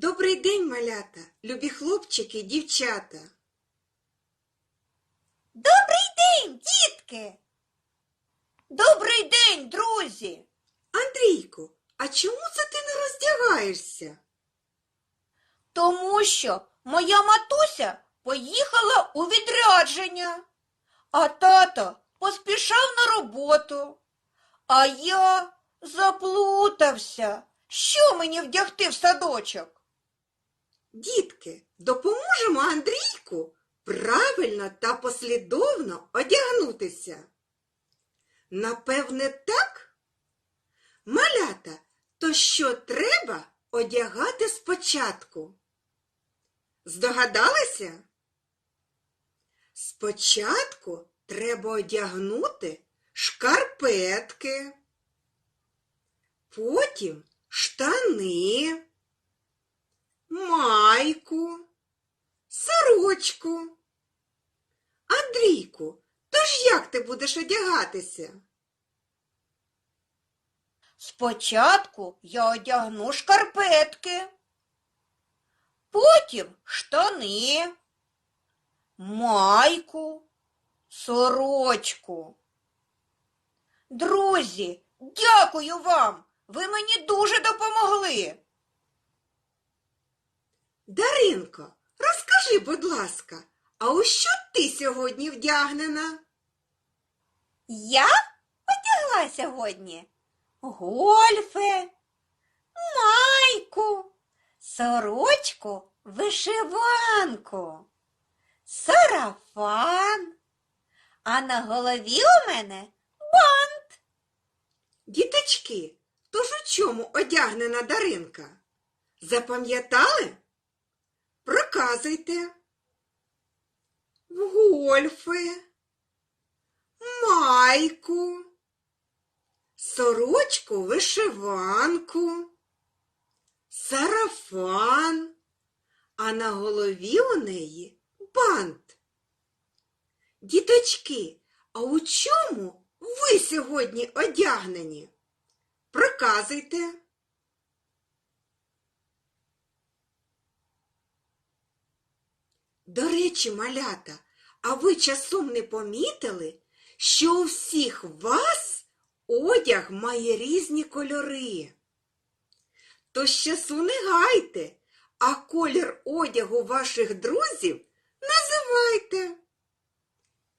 Добрий день, малята, любі хлопчики дівчата. Добрий день, дітки! Добрий день, друзі! Андрійку, а чому це ти не роздягаєшся? Тому що моя матуся поїхала у відрядження, а тато поспішав на роботу. А я заплутався. Що мені вдягти в садочок? Дітки, допоможемо Андрійку правильно та послідовно одягнутися. Напевне, так? Малята, то що треба одягати спочатку? Здогадалися? Спочатку треба одягнути шкарпетки, потім штани майку, сорочку. Андрійку, тож як ти будеш одягатися? Спочатку я одягну шкарпетки, потім штани, майку, сорочку. Друзі, дякую вам! Ви мені дуже допомогли. Даринко, розкажи, будь ласка, а у що ти сьогодні вдягнена? Я одягла сьогодні гольфи, майку, сорочку, вишиванку, сарафан, а на голові у мене бант. Діточки, тож у чому одягнена Даринка? Запам'ятали? Проказуйте. В гольфи, майку, сорочку вишиванку, сарафан, а на голові у неї бант. Діточки, а у чому ви сьогодні одягнені? Проказуйте. До речі, малята, а ви часом не помітили, що у всіх вас одяг має різні кольори? Тож часу не гайте, а колір одягу ваших друзів називайте.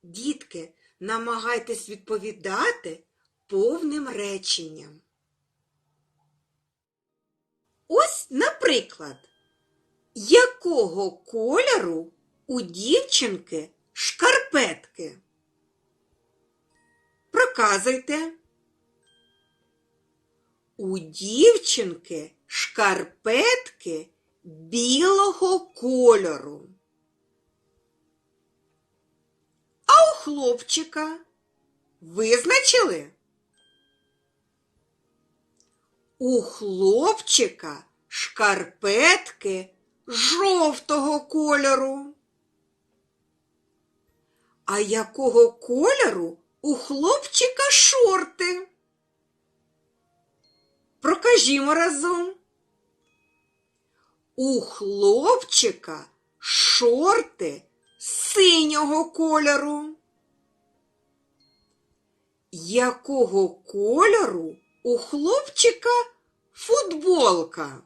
Дітки, намагайтесь відповідати повним реченням. Ось, наприклад, якого кольору у дівчинки шкарпетки? Проказуйте. У дівчинки шкарпетки білого кольору. А у хлопчика визначили? У хлопчика шкарпетки жовтого кольору. А якого кольору у хлопчика шорти? Прокажімо разом. У хлопчика шорти синього кольору. Якого кольору у хлопчика футболка?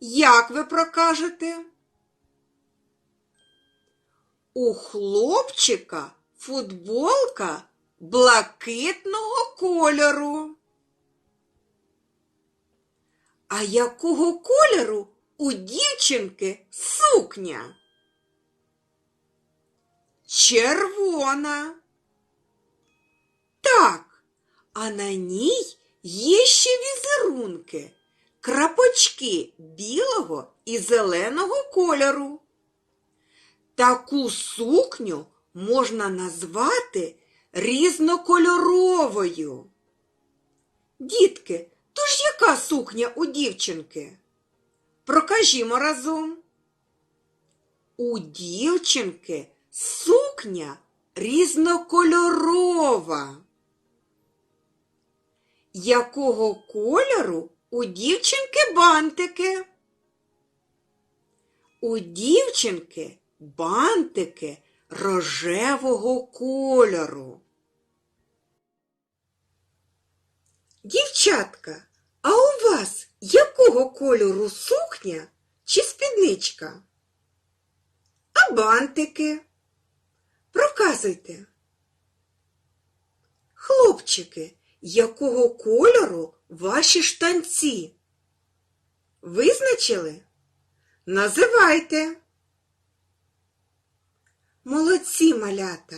Як ви прокажете? У хлопчика футболка блакитного кольору. А якого кольору у дівчинки сукня? Червона. Так, а на ній є ще візерунки, крапочки білого і зеленого кольору. Таку сукню можна назвати різнокольоровою. Дітки, тож яка сукня у дівчинки? Прокажімо разом. У дівчинки сукня різнокольорова. Якого кольору у дівчинки бантики? У дівчинки бантики рожевого кольору. Дівчатка, а у вас якого кольору сукня чи спідничка? А бантики? Проказуйте. Хлопчики, якого кольору ваші штанці? Визначили? Називайте. Молодці малята.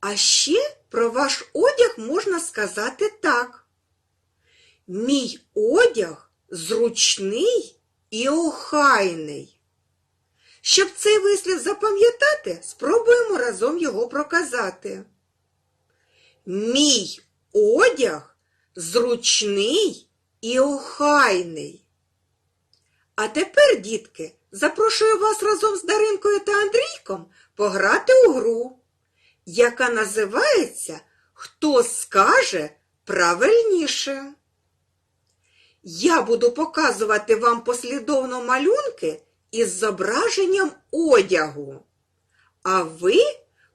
А ще про ваш одяг можна сказати так. Мій одяг зручний і охайний. Щоб цей вислів запам'ятати, спробуємо разом його проказати. Мій одяг зручний і охайний. А тепер, дітки, запрошую вас разом з Даринкою та Андрійком пограти у гру, яка називається Хто скаже правильніше. Я буду показувати вам послідовно малюнки із зображенням одягу. А ви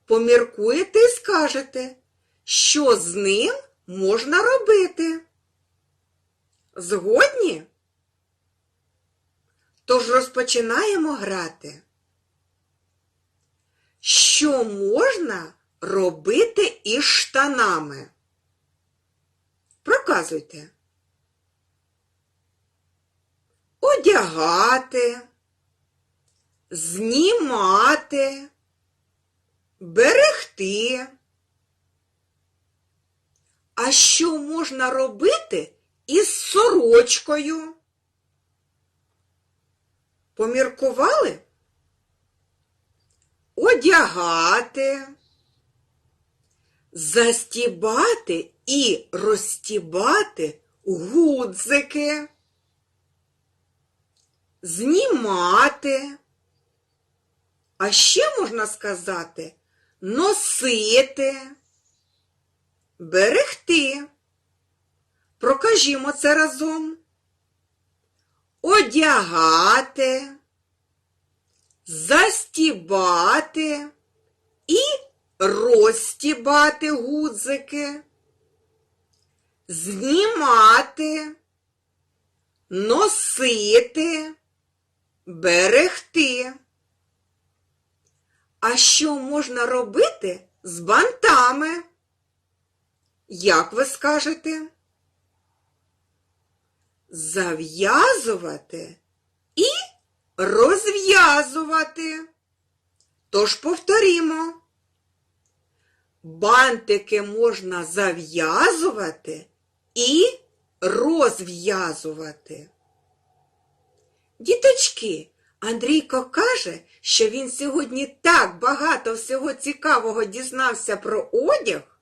поміркуєте і скажете, що з ним можна робити. Згодні? Тож розпочинаємо грати. Що можна робити із штанами? Проказуйте. Одягати, знімати, берегти. А що можна робити із сорочкою? Поміркували? Одягати, застібати і розстібати гудзики, знімати. А ще можна сказати носити, берегти. Прокажімо це разом. Одягати, застібати і розстібати гудзики, знімати, носити, берегти. А що можна робити з бантами? Як ви скажете? Зав'язувати і розв'язувати. Тож повторімо. Бантики можна зав'язувати і розв'язувати. Діточки, Андрійко каже, що він сьогодні так багато всього цікавого дізнався про одяг,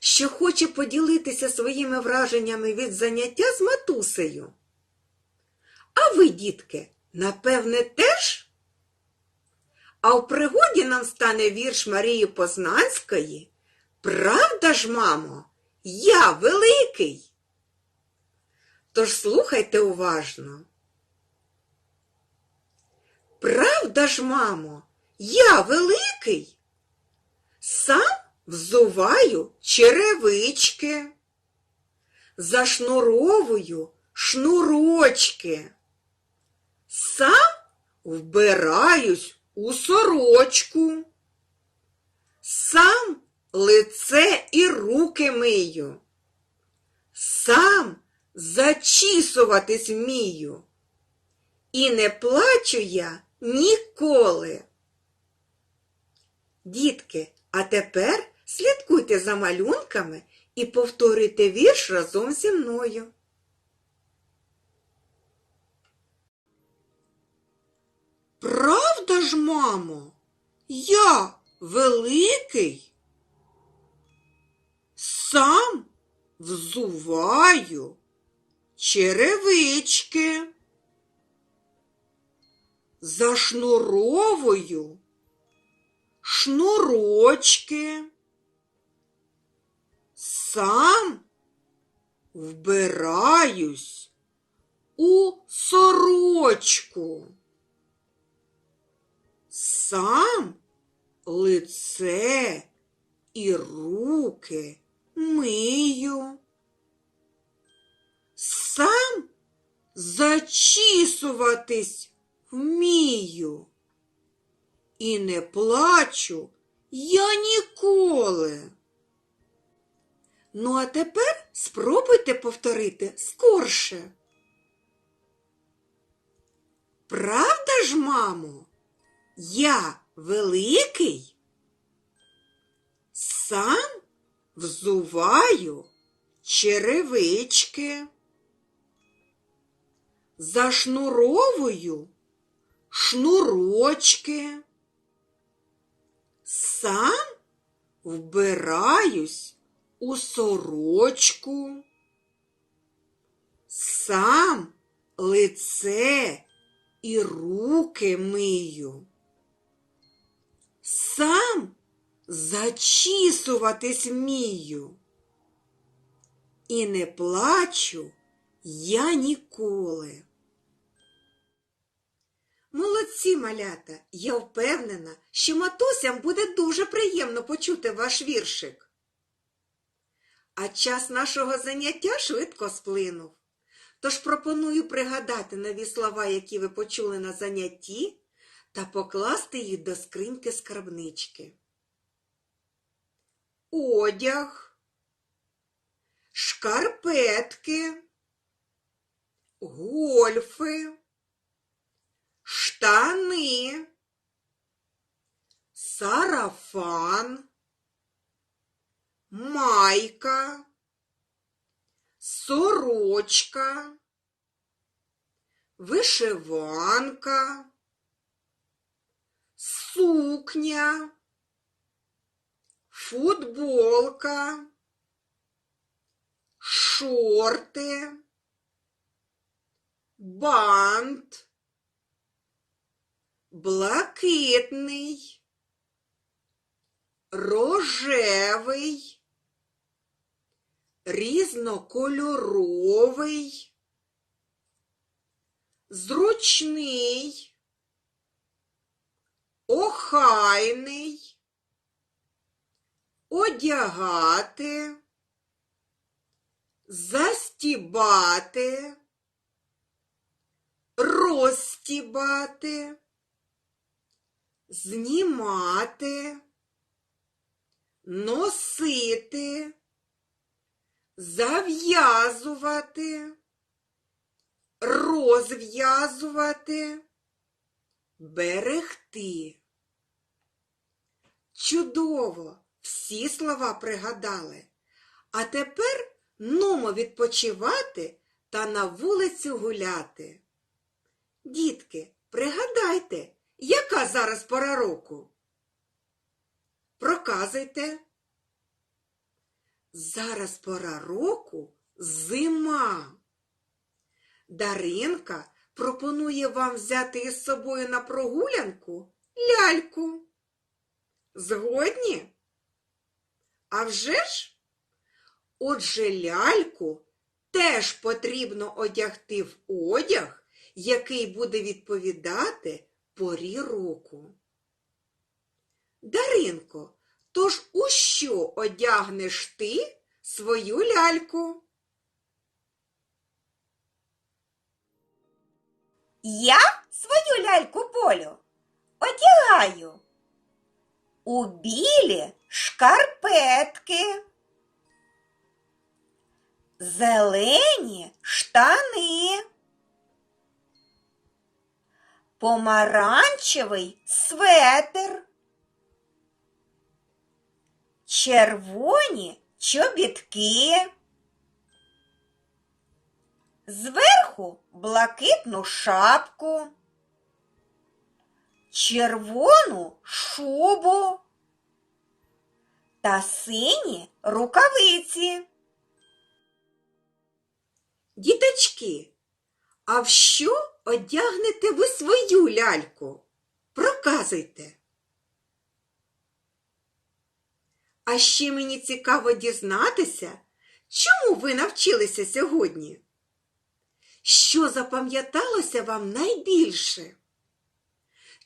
що хоче поділитися своїми враженнями від заняття з матусею. А ви, дітки, напевне, теж? А в пригоді нам стане вірш Марії Познанської. Правда ж, мамо, я великий. Тож слухайте уважно. Правда ж, мамо, я великий? Сам взуваю черевички, зашнуровую шнурочки. Сам вбираюсь у сорочку. Сам лице і руки мию. Сам зачісуватись вмію. І не плачу я ніколи. Дітки, а тепер слідкуйте за малюнками і повторюйте вірш разом зі мною. Правда ж, мамо, я великий? Сам взуваю черевички, зашнуровую шнурочки, сам вбираюсь у сорочку. Сам лице і руки мию. Сам зачісуватись вмію. І не плачу я ніколи. Ну, а тепер спробуйте повторити скорше. Правда ж, мамо? Я великий? Сам взуваю черевички. Зашнуровую шнурочки. Сам вбираюсь у сорочку. Сам лице і руки мию. Сам зачісуватись вмію. І не плачу я ніколи. Молодці, малята! Я впевнена, що матусям буде дуже приємно почути ваш віршик. А час нашого заняття швидко сплинув. Тож пропоную пригадати нові слова, які ви почули на занятті, та покласти їх до скриньки скарбнички. Одяг, шкарпетки, гольфи, штани, сарафан, майка, сорочка, вишиванка, сукня, футболка, шорти, бант, блакитний, рожевий, різнокольоровий, зручний, охайний, одягати, застібати, розстібати, знімати, носити, зав'язувати, розв'язувати, берегти. Чудово! Всі слова пригадали. А тепер нумо відпочивати та на вулицю гуляти. Дітки, пригадайте, яка зараз пора року? Проказуйте. Зараз пора року зима. Даринка пропонує вам взяти із собою на прогулянку ляльку. Згодні? А вже ж? Отже, ляльку теж потрібно одягти в одяг, який буде відповідати порі року. Даринко, тож у що одягнеш ти свою ляльку? Я свою ляльку полю одягаю у білі шкарпетки, зелені штани, помаранчевий светр, червоні чобітки. Зверху блакитну шапку, червону шубу та сині рукавиці. Діточки, а в що одягнете ви свою ляльку? Проказуйте. А ще мені цікаво дізнатися, чому ви навчилися сьогодні? Що запам'яталося вам найбільше?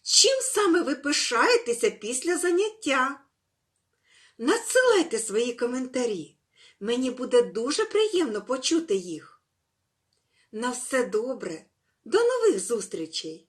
Чим саме ви пишаєтеся після заняття? Надсилайте свої коментарі. Мені буде дуже приємно почути їх. На все добре. До нових зустрічей!